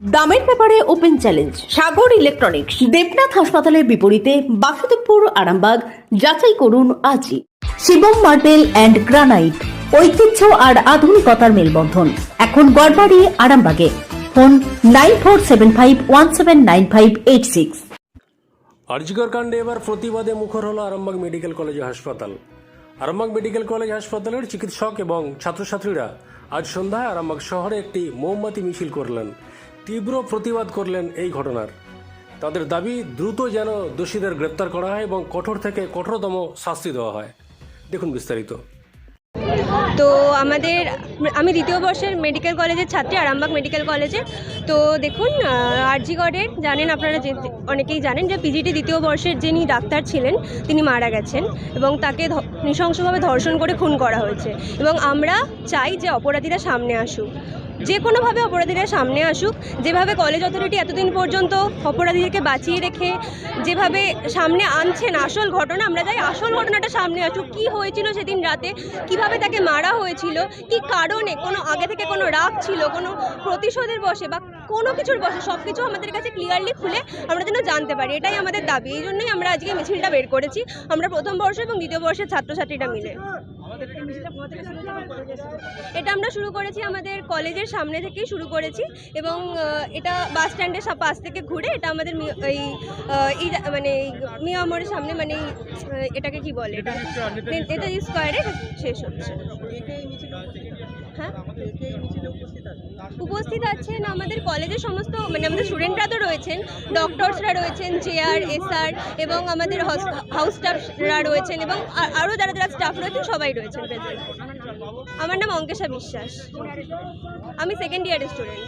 দামের ব্যাপারে open challenge, Sagar electronics, Debnath হাসপাতালের বিপরীতে বাসুদেবপুর, আরামবাগ, যাচাই করুন আজই। শিবম মার্বেল অ্যান্ড গ্রানাইট, ঐতিহ্য আর আধুনিকতার মেলবন্ধন। এখন গড়বাড়ি, আরামবাগে। Phone nine four seven five one seven nine five eight six. RG Kar কাণ্ডে এবার প্রতিবাদে মুখর হলো আরামবাগ মেডিকেল কলেজ হাসপাতাল। আরামবাগ মেডিকেল কলেজ হাসপাতালের চিকিৎসক এবং ছাত্রছাত্রীরা আজ সন্ধ্যায় আরামবাগ শহরে একটি মোমবাতি মিছিল করলেন। তীব্র প্রতিবাদ করলেন এই ঘটনার। তাদের দাবি, দ্রুত যেন দোষীদের গ্রেপ্তার করা হয় এবং কঠোর থেকে কঠোরতম শাস্তি দেওয়া হয়। দেখুন বিস্তারিত। তো আমাদের, আমি দ্বিতীয় বর্ষের মেডিকেল কলেজের ছাত্রী, আরামবাগ মেডিকেল কলেজে। তো দেখুন আরজি গডের, জানেন আপনারা যে, অনেকেই জানেন যে পিজিটি দ্বিতীয় বর্ষের যিনি ডাক্তার ছিলেন, তিনি মারা গেছেন এবং তাকে নৃশংসভাবে ধর্ষণ করে খুন করা হয়েছে। এবং আমরা চাই যে অপরাধীরা সামনে আসুক। যে কোনোভাবে অপরাধীরা সামনে আসুক, যেভাবে কলেজ অথরিটি এতদিন পর্যন্ত অপরাধীদেরকে বাঁচিয়ে রেখে যেভাবে সামনে আনছেন, আসল ঘটনা, আমরা চাই আসল ঘটনাটা সামনে আসুক, কী হয়েছিল সেদিন রাতে, কীভাবে তাকে মারা হয়েছিল, কি কারণে, কোনো আগে থেকে কোনো রাগ ছিল, কোনো প্রতিশোধের বসে বা কোনো কিছুর বসে সব কিছু আমাদের কাছে ক্লিয়ারলি খুলে আমরা যেন জানতে পারি, এটাই আমাদের দাবি, এই জন্যই আমরা আজকে মিছিলটা বের করেছি, আমরা প্রথম বর্ষ এবং দ্বিতীয় বর্ষের ছাত্রছাত্রীরা মিলে। এটা আমরা শুরু করেছি আমাদের কলেজের সামনে থেকেই শুরু করেছি এবং এটা বাস স্ট্যান্ডের সব পাশ থেকে ঘুরে এটা আমাদের এই মানে মিয়া মোড়ের সামনে মানে এটাকে কি বলে? এটা এটা স্কোয়ারে শেষ হচ্ছে। হ্যাঁ? উপস্থিত আছেন। আমাদের কলেজের সমস্ত মানে আমাদের স্টুডেন্টরা তো রয়েছেন ডক্টরসরা রয়েছেন জেআর এসআর এবং আমাদের হাউস স্টাফরা রয়েছেন এবং আরও যারা যারা স্টাফ রয়েছেন সবাই রয়েছেন আমার নাম অঙ্কেশা বিশ্বাস। আমি সেকেন্ড ইয়ারের স্টুডেন্ট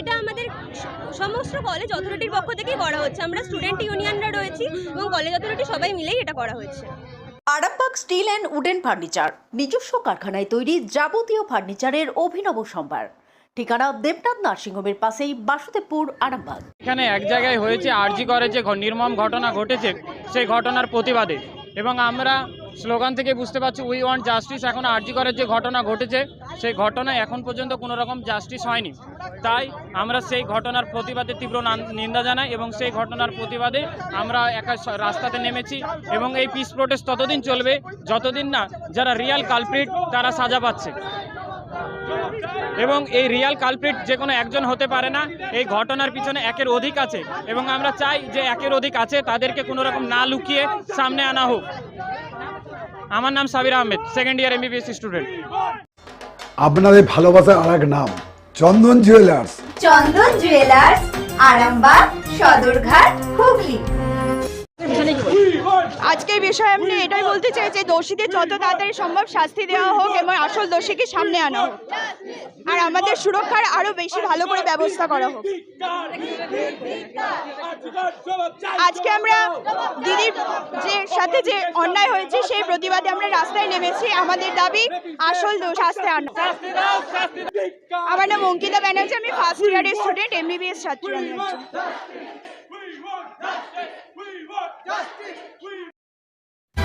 এটা আমাদের সমস্ত কলেজ অথরিটির পক্ষ থেকেই করা হচ্ছে। আমরা স্টুডেন্ট ইউনিয়নরা রয়েছি এবং কলেজ অথরিটি সবাই মিলেই এটা করা হয়েছে Arambagh steel and wooden furniture, নিজস্ব কারখানায় তৈরি যাবতীয় ফার্নিচারের অভিনব সম্ভার। ঠিকানা দেবনাথ নার্সিংহোমের পাশেই বাসুদেবপুর, আরামবাগ। এখানে এক জায়গায় হয়েছে, আরজি করে যে নির্মম ঘটনা ঘটেছে, সেই ঘটনার প্রতিবাদে। এবং আমরা স্লোগান থেকে বুঝতে পারছি উই ওয়ান্ট জাস্টিস এখন আরজি করের যে ঘটনা ঘটেছে, সেই ঘটনায় এখন পর্যন্ত কোনো রকম জাস্টিস হয়নি। তাই আমরা সেই ঘটনার প্রতিবাদে তীব্র নান- নিন্দা জানাই এবং সেই ঘটনার প্রতিবাদে আমরা একা রাস্তাতে নেমেছি এবং এই পিস প্রোটেস্ট ততদিন চলবে যতদিন না যারা রিয়াল কালপ্রিট তারা সাজা পাচ্ছে। এবং এই রিয়াল কালপ্রিট যে কোনো একজন হতে পারে না, এই ঘটনার পিছনে একের অধিক আছে এবং আমরা চাই যে একের অধিক আছে, তাদেরকে কোনো রকম না লুকিয়ে সামনে আনা হোক। আমার নাম Sabir Ahmed second year MBBS student আপনাদের ভালোবাসার আর এক নাম চন্দন জুয়েলার্স চন্দন জুয়েলার্স আরামবাগ সদরঘাট হুগলি। আজকের বিষয়ে আপনি এটাই বলতে চাই যে দোষীদের যত তাড়াতাড়ি সম্ভব শাস্তি দেওয়া হোক এবং আসল দোষীকে সামনে আনা হোক। আর আমাদের সুরক্ষার আরও বেশি ভালো করে ব্যবস্থা করা হোক। আজকে আমরা দিদির যে সাথে যে অন্যায় হয়েছে সেই প্রতিবাদে আমরা রাস্তায় নেমেছি। আমাদের দাবি আসল শাস্তি আনা। আমার নাম অঙ্কিতা ব্যানার্জি আমি ফার্স্ট ইয়ারের স্টুডেন্ট এমবিবিএস ছাত্রী।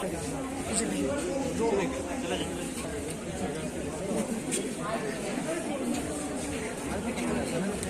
Thank you.